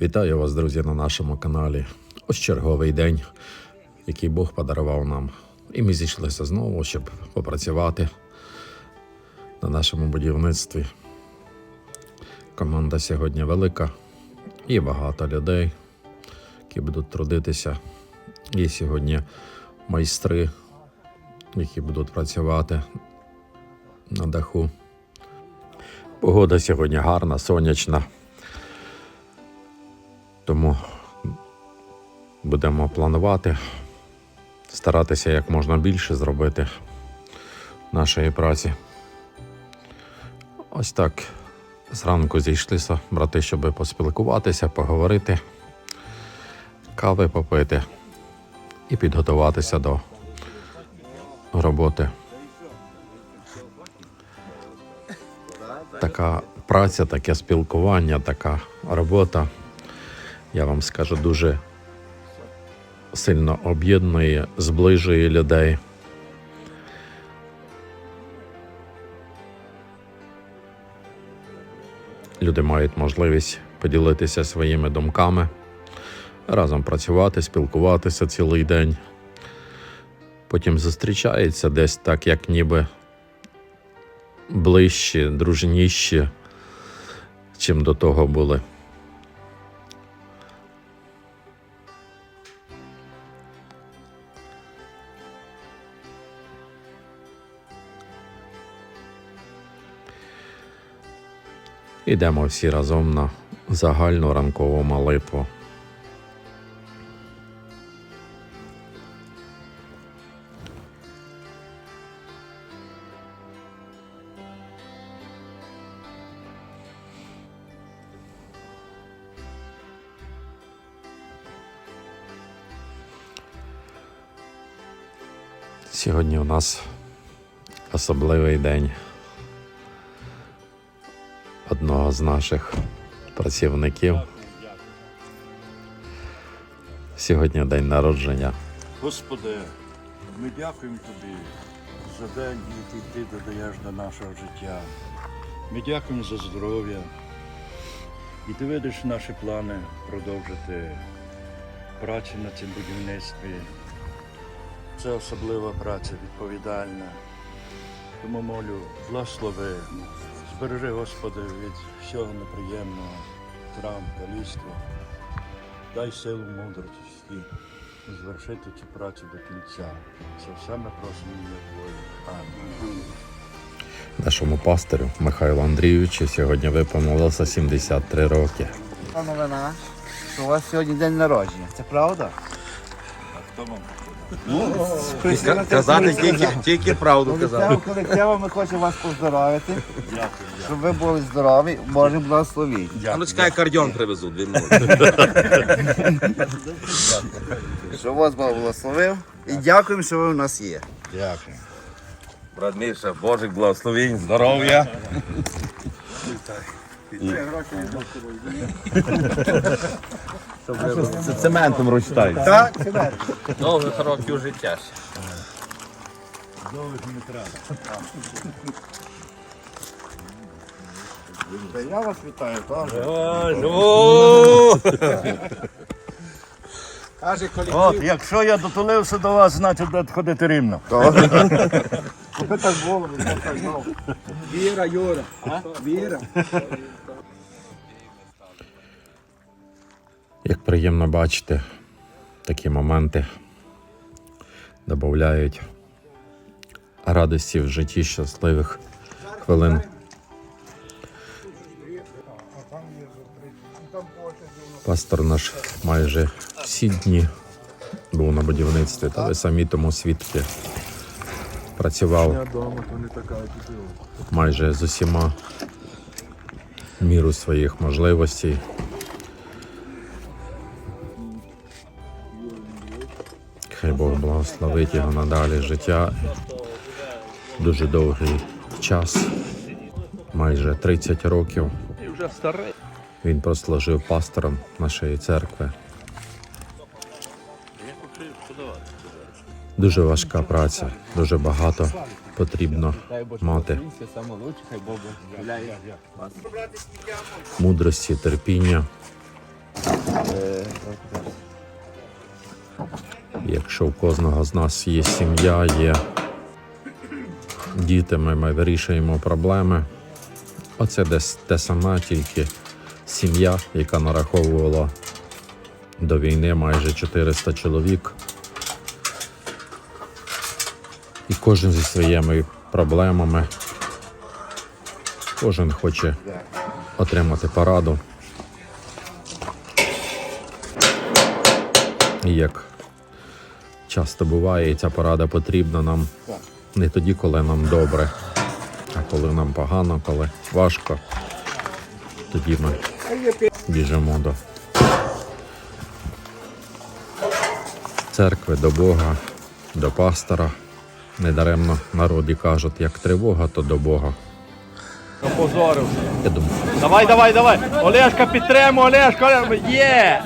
Вітаю вас, друзі, на нашому каналі. Ось черговий день, який Бог подарував нам. І ми зійшлися знову, щоб попрацювати на нашому будівництві. Команда сьогодні велика і багато людей, які будуть трудитися. Є сьогодні майстри, які будуть працювати на даху. Погода сьогодні гарна, сонячна. Тому будемо планувати, старатися як можна більше зробити нашої праці. Ось так зранку зійшлися брати, щоб поспілкуватися, поговорити, кави попити і підготуватися до роботи. Така праця, таке спілкування, така робота я вам скажу, дуже сильно об'єднує, зближує людей. Люди мають можливість поділитися своїми думками, разом працювати, спілкуватися цілий день. Потім зустрічаються десь так, як ніби ближче, дружніші, чим до того були. Ідемо всі разом на загальну ранкову молитву. Сьогодні у нас особливий день з наших працівників. Сьогодні день народження. Господи, ми дякуємо Тобі за день, який Ти додаєш до нашого життя. Ми дякуємо за здоров'я. І ти видиш наші плани продовжити працю на цьому будівництві. Це особлива праця, відповідальна. Тому молю, благослови, збережи, Господи, від всього неприємного, травм, каліцтва. Дай силу мудрості звершити цю працю до кінця. Це все ми просимо ім'я Твоє. Амінь. Нашому пастирю Михайлу Андрійовичу сьогодні виповнилося 73 роки. Новина, що у вас сьогодні день народження. Це правда? А Хто вам? Казати тільки, тільки правду казати. Колектив, колективу ми хочемо вас поздоровити, Дякую. щоб ви були здорові, Божим благословінь. А ну чекай, кардіон привезуть, дві минути. Щоб вас Бог благословив. І дякуємо, що ви у нас є. Дякую. Брат Міша, Божих благословень, здоров'я. Це цементом розчитають. Так, сюди. Довгих років життя. Довгих не треба. Я вас вітаю теж. Каже колектив. От, якщо я дотулився до вас, значить будете ходити рівно. Ви так було, так знову. Віра, Юра. Віра. Як приємно бачити, такі моменти додають радості в житті щасливих хвилин. Пастор наш майже всі дні був на будівництві, та ви самі тому свідки працював майже з усіма міру своїх можливостей. Хай Бог благословить його надалі життя. Дуже довгий час, майже 30 років. Він прослужив пастором нашої церкви. Дуже важка праця, дуже багато потрібно мати мудрості, терпіння. Якщо в кожного з нас є сім'я, є діти, ми, ми вирішуємо проблеми. Оце десь те саме, тільки сім'я, яка нараховувала до війни майже 400 чоловік. І кожен зі своїми проблемами. Кожен хоче отримати пораду. І як часто буває, і ця порада потрібна нам не тоді, коли нам добре, а коли нам погано, коли важко. Тоді ми біжимо до церкви, до Бога, до пастора. Недаремно народі кажуть, як тривога, то до Бога. Опозорив. Я думаю, Давай, давай, давай. Олешка, підтримуй, Олешка, Олешка. Є!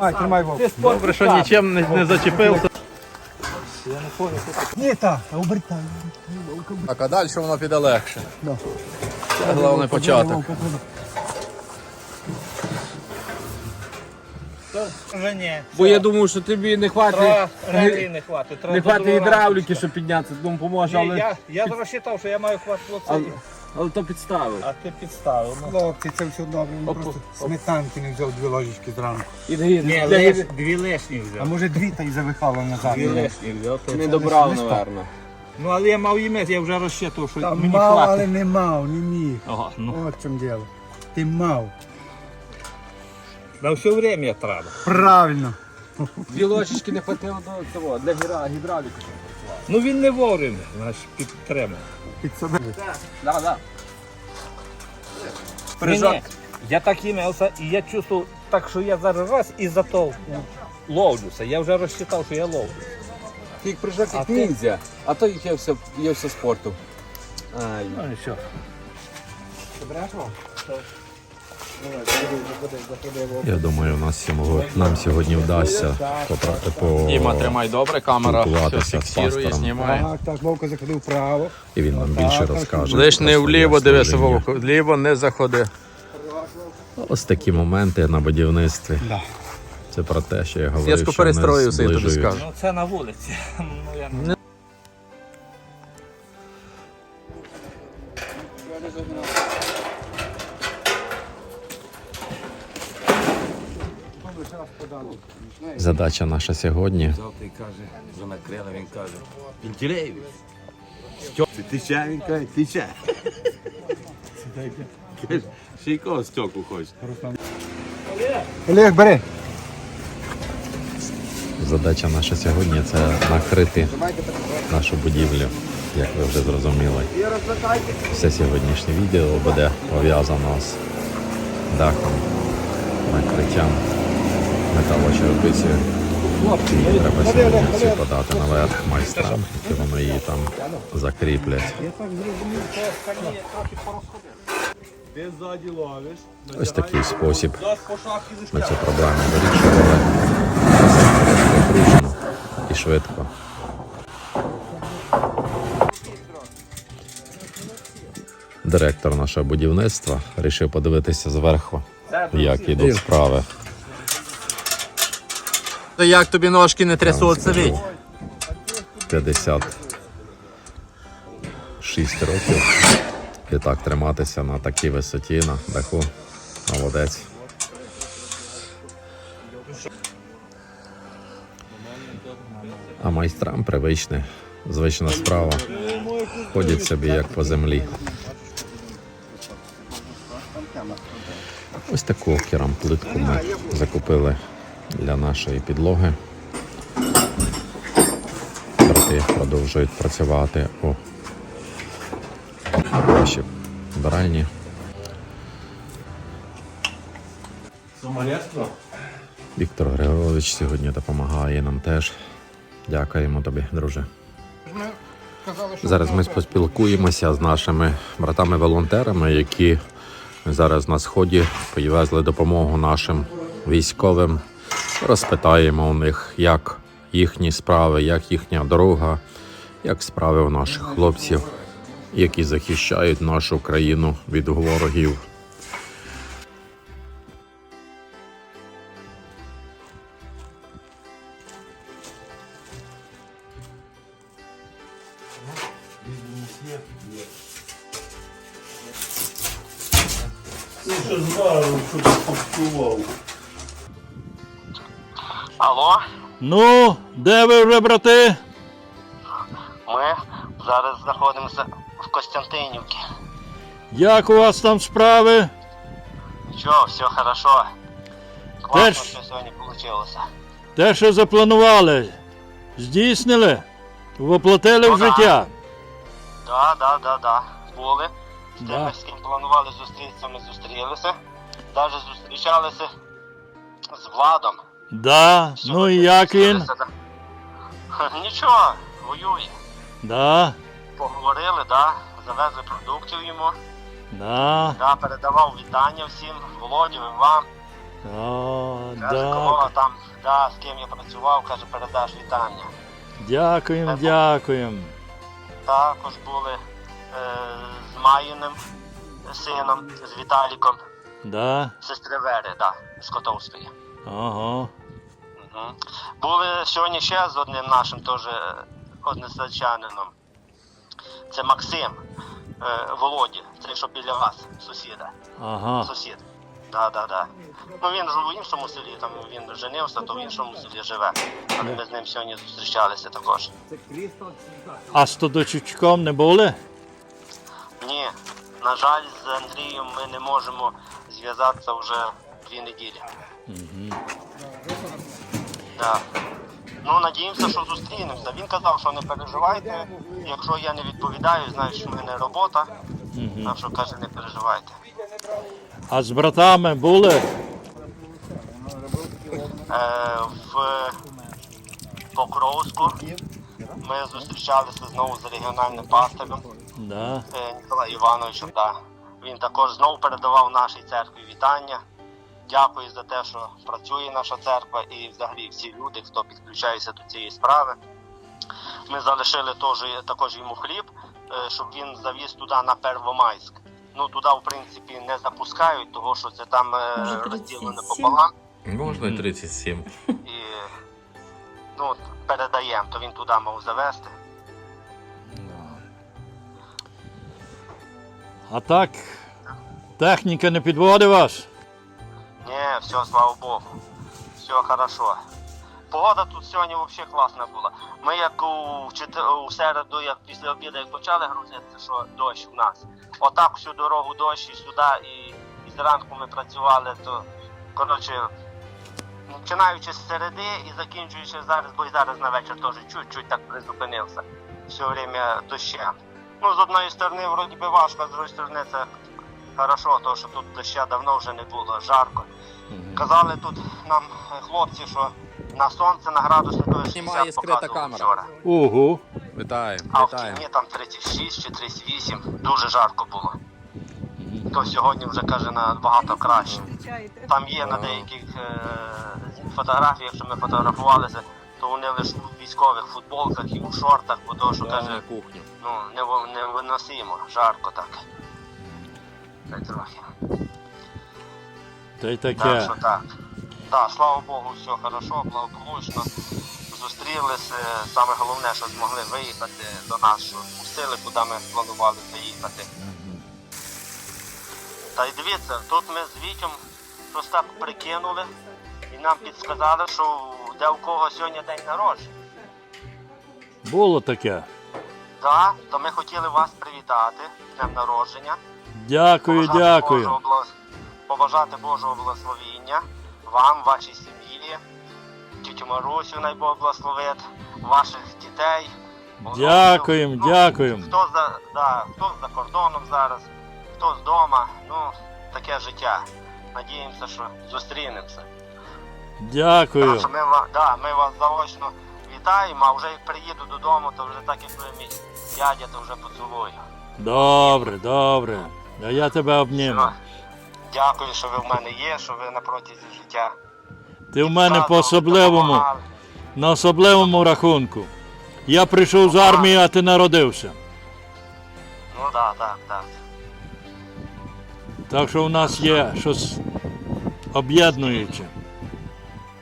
Ай, тримай вовк. Добре, що нічим не, не зачепився. Ні, так, обертай. Так, а далі воно піде легше. Це головний початок. Вже ні. Бо я думав, що тобі не хватить, не хватить. Не хватить гідравліки, щоб піднятися, думаю, поможе. Ні, але, Я, я розчитав, що я маю хватить але, але то підставив. А ти підставив. Ну. Хлопці, це все добре. Він Оп, просто оп. сметанки не взяв дві ложечки зранку. І для, Ні, для лиш, дві лишні А взяв. може дві та й завихало назад. Дві лишні взяв. то не це- добрав, не напевно. Ну, але я мав її я вже розчитав, що Та мені мав, але хватить. не мав, не міг. Ага, ну. От в чому діло. Ти мав. На все время треба. Правильно. Дві ложечки не хватило до того, для гідра- гідравліки. Ну він не вовремя, значить підтримав. Під себе. Да, да. Ні, ні, я так імевся, і я чувствував так, що я зараз раз і зато ловлюся. Я вже розчитав, що я ловлю. Ти як прижак А як ти? ніндзя, а то я все, я все спорту. Ай. Ну нічого. Я думаю, у нас сьогодні, нам сьогодні вдасться попра- по... Діма, тримай добре, камера все фіксує, знімає. Так, так, Вовка заходив вправо. і він нам більше розкаже. Лиш не вліво дивися. Вовку, вліво не заходи. Ось такі моменти на будівництві. Да. Це про те, що я говорив, Сєшку що ми перестроївся, я тобі скажу. Ну це на вулиці. Задача наша сьогодні Завтра й каже, вже накрила, він каже, Пінтілеєвич. Що? Ти тече, він каже. Каже, Ще якого стьоку хочеш? Олег, бери. Задача наша сьогодні це накрити нашу будівлю, як ви вже зрозуміли. Все сьогоднішнє відео буде пов'язано з дахом, накриттям металочерепицею. І треба сьогодні цю подати наверх майстрам, які вони її там закріплять. Ось такий спосіб ми цю проблему вирішували. Зручно і швидко. Директор нашого будівництва вирішив подивитися зверху, як ідуть справи. То як тобі ножки не трясуться, Віть? 56 років. І так триматися на такій висоті, на даху. Молодець. А майстрам привичне, звична справа. Ходять собі як по землі. Ось таку керамплитку ми закупили для нашої підлоги. Брати продовжують працювати у нашій вбиральні. Віктор Григорович сьогодні допомагає нам теж. Дякуємо тобі, друже. Зараз ми поспілкуємося з нашими братами-волонтерами, які зараз на сході привезли допомогу нашим військовим. Розпитаємо у них, як їхні справи, як їхня дорога, як справи у наших хлопців, які захищають нашу країну від ворогів. Ну, що знаю, що попсував. Алло, Ну, де ви вже, брати? ми зараз знаходимося в Костянтинівці. Як у вас там справи? Що, все хорошо. Класно, Теж. що сьогодні вийшло. Те, що запланували, здійснили? Воплотили в Ну, да. життя? Да, да, да, да. Були. З Да. тими, з ким планували зустрітися, ми зустрілися. Навіть зустрічалися з Владом. Да. Ну і як він? Нічого, воює. Да. Поговорили, да. Завезли продуктів йому. Да. Да, передавав вітання всім, Володю і вам. О, Каже, да. кого там, да, з ким я працював, каже, передаш вітання. Дякуємо, дякуємо. Також були е, з Маїним сином, з Віталіком, Да. сестри Вери, да, з Котовської. Ага. Угу. Були сьогодні ще з одним нашим теж е, односельчанином. Це Максим е, Володі, це що біля вас, сусіда. Ага. Сусід. Да, да, да. Ну він живе в іншому селі, там він женився, то в іншому селі живе. Але ми з ним сьогодні зустрічалися також. А з Тодочучком не були? Ні, на жаль, з Андрієм ми не можемо зв'язатися вже дві неділі. Да. Ну, надіємося, що зустрінемося. Він казав, що не переживайте. Якщо я не відповідаю, знаєш, в мене робота. Так що каже, не переживайте. А з братами були? Е, в Покровську ми зустрічалися знову з регіональним пастирем Да. е, Ніколаєм Івановичем. Да. Він також знову передавав нашій церкві вітання. Дякую за те, що працює наша церква і взагалі всі люди, хто підключається до цієї справи. Ми залишили теж, також йому хліб, е, щоб він завіз туди на Первомайськ. Ну туди, в принципі, не запускають, тому що це там е, розділено пополам. Можна й 37. І ну, передаємо, то він туди мав завести. А так, техніка не підводить вас? Все, слава Богу. Все хорошо. Погода тут сьогодні взагалі класна була. Ми як у, у середу, як після обіду, як почали грузитися, що дощ у нас. Отак всю дорогу дощ і сюди, і, і зранку ми працювали, то коротше, починаючи з середи і закінчуючи зараз, бо і зараз на вечір теж чуть-чуть так призупинився. Все время дощем. Ну, з одної сторони, вроді би важко, з іншої сторони це хорошо, тому що тут доща давно вже не було, жарко. Казали тут нам е, хлопці, що на сонце на градуснику 60 Знімає скрита камера. вчора. Угу. Вітаємо, А в вітаємо. тіні там 36 чи 38, дуже жарко було. То сьогодні вже каже набагато краще. Там є на деяких е- фотографіях, що ми фотографувалися, то вони лише у військових футболках і у шортах, бо то, що каже, кухню. ну не, во- не виносимо, жарко так. Та й трохи. Та й Так що так. Так, слава Богу, все хорошо, благополучно. Зустрілися. Саме головне, що змогли виїхати до нас, що пустили, куди ми планували поїхати. Та й дивіться, тут ми з Вітем щось так прикинули і нам підсказали, що де у кого сьогодні день народження. Було таке. Так, то ми хотіли вас привітати з днем народження. Дякую, Побажати дякую. Божого Побажати Божого благословіння вам, вашій сім'ї, тітю Марусю, най Бог благословить, ваших дітей. Дякуємо, Ну, дякуємо. Хто за, да, хто за кордоном зараз, хто з дома, ну, таке життя. Надіємося, що зустрінемося. Так Дякую. що ми, да, ми вас заочно вітаємо, а вже як приїду додому, то вже так як ви мій дядя, то вже поцілую. Добре, добре. А я тебе обніму. Дякую, що ви в мене є, що ви на протязі життя. Ти в мене по особливому, на особливому рахунку. Я прийшов з армії, а ти народився. Ну так, так, так. Так що у нас є щось об'єднуюче.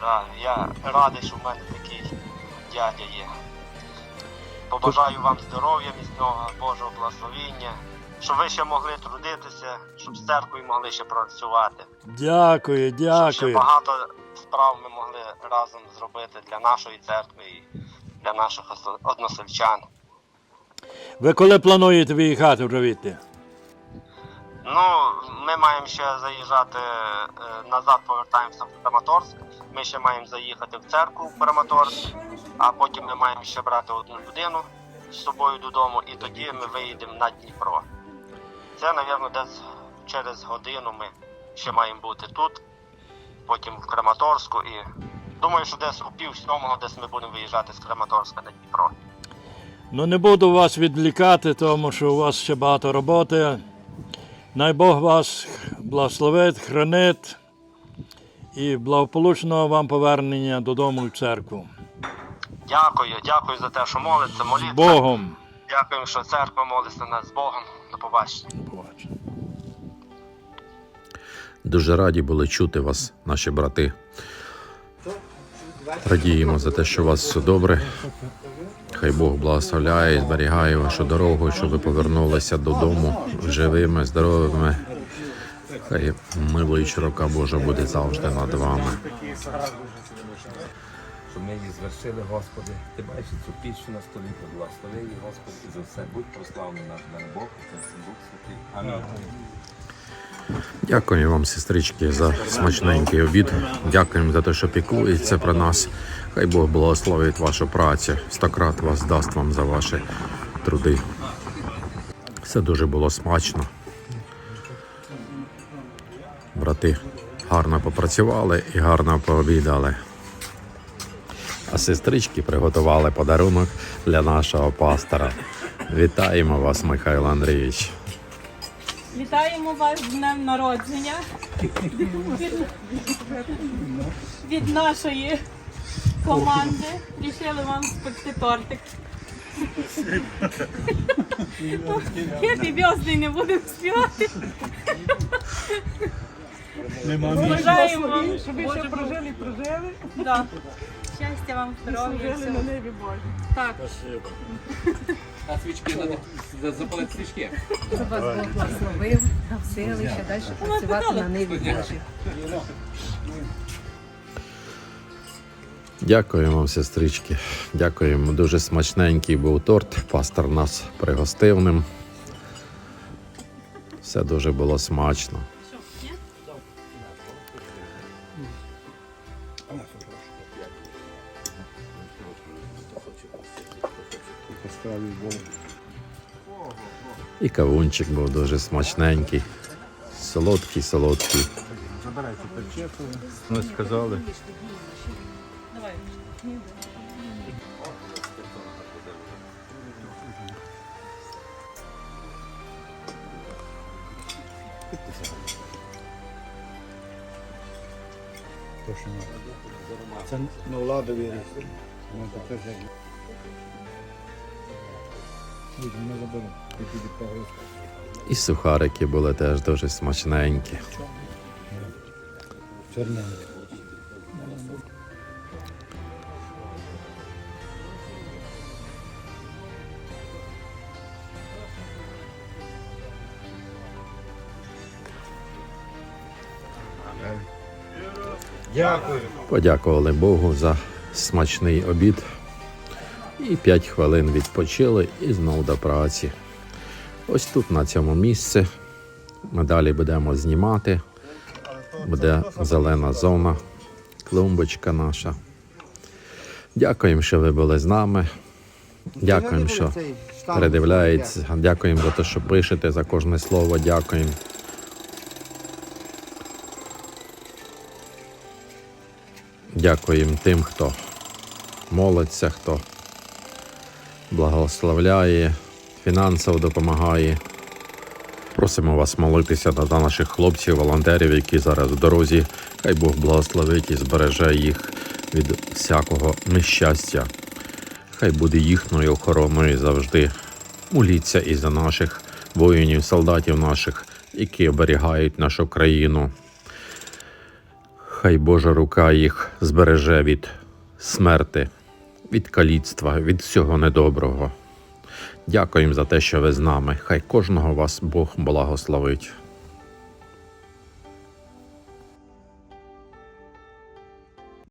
Так, я радий, що в мене такий дядя є. Побажаю вам здоров'я міцного, Божого благословіння, щоб ви ще могли трудитися, щоб з церквою могли ще працювати. Дякую, Щоб ще дякую. багато справ ми могли разом зробити для нашої церкви і для наших односельчан. Ви коли плануєте виїхати відти? Ну, ми маємо ще заїжджати е, назад, повертаємося в Краматорськ. Ми ще маємо заїхати в церкву в Краматорськ, а потім ми маємо ще брати одну людину з собою додому, і тоді ми виїдемо на Дніпро. Це, мабуть, десь через годину ми ще маємо бути тут, потім в Краматорську і думаю, що десь у пів сьомого десь ми будемо виїжджати з Краматорська на Дніпро. Ну не буду вас відвлікати, тому що у вас ще багато роботи. Най Бог вас благословить, хранить і благополучного вам повернення додому в церкву. Дякую, дякую за те, що молиться, З моліться. Богом. Дякуємо, що церква молиться нас з Богом. До побачення. Дуже раді були чути вас, наші брати. Радіємо за те, що у вас все добре. Хай Бог благословляє і зберігає вашу дорогу, щоб ви повернулися додому живими, здоровими. Хай милуюча рука Божа буде завжди над вами. Щоб ми її звершили, Господи. Ти бачиш цю піч на столі, благослови її, Господи, і за все. Будь прославлений наш Бог, і Дух Святий. Амінь. Дякую вам, сестрички, за смачненький обід. Дякуємо за те, що піклується про нас. Хай Бог благословить вашу працю. Стократ вас дасть вам за ваші труди. Все дуже було смачно. Брати гарно попрацювали і гарно пообідали. А сестрички приготували подарунок для нашого пастора. Вітаємо вас, Михайло Андрійович. Вітаємо вас з днем народження від, від нашої команди. Рішили вам спекти тортик. Хеппі бьозний не будемо співати. Бажаємо вам, щоб ви ще прожили і прожили. Да. Щастя вам, здоров'я. всього. на небі Боже. Так. А свічки треба запалити свічки. Щоб вас Бог благословив, дав сили ще далі працювати на ниві Божій. Дякуємо вам, сестрички. Дякуємо. Дуже смачненький був торт. Пастор нас пригостив ним. Все дуже було смачно. Кавунчик був дуже смачненький. Солодкий, солодкий. Ми сказали. Це на владу вірить. І сухарики були теж дуже смачненькі. Чорненька. Подякували Богу за смачний обід. І 5 хвилин відпочили і знову до праці. Ось тут на цьому місці. Ми далі будемо знімати. Буде зелена зона, клумбочка наша. Дякуємо, що ви були з нами. Дякуємо, що передивляєтеся. Дякуємо за те, що пишете за кожне слово. Дякуємо. Дякуємо тим, хто молиться, хто благословляє, фінансово допомагає. Просимо вас молитися за наших хлопців, волонтерів, які зараз в дорозі. Хай Бог благословить і збереже їх від всякого нещастя. Хай буде їхньою охороною завжди. Моліться і за наших воїнів, солдатів наших, які оберігають нашу країну. Хай Божа рука їх збереже від смерти, від каліцтва, від всього недоброго. Дякуємо за те, що ви з нами. Хай кожного вас Бог благословить.